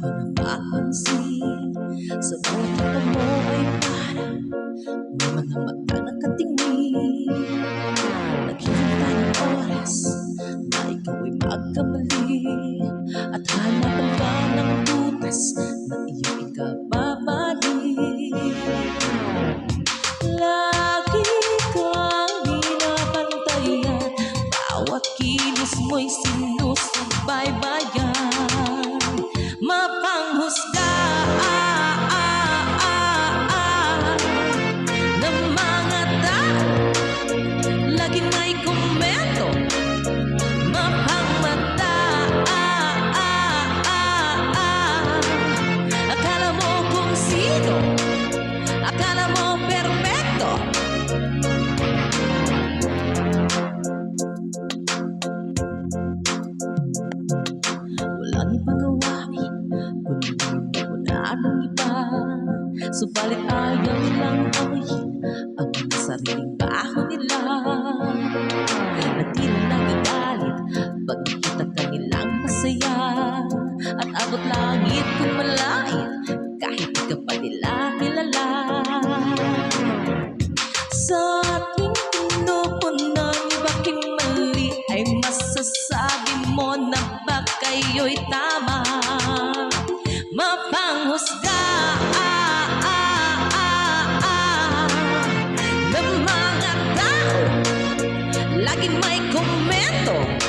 mapansin Sa bawat mata mo ay parang mga mata nakatingin Naghihintay ng oras Na ikaw ay magkamali. At hanapan ka ng butas Na iyong ikababalik Lagi kang binabantayan. Bawat kilos mo'y sinusubaybayan Subalit ayaw lang awayin Ang mga sariling baho nila. Na di na nagagalit Pag nakita ka nilang masaya. At abot langit kung malait Kahit ka pa nila kilala. Sa ating pinupunan Bakit mali ay masasabi mo na ba kayo'y tama? Mapanghusga respeto.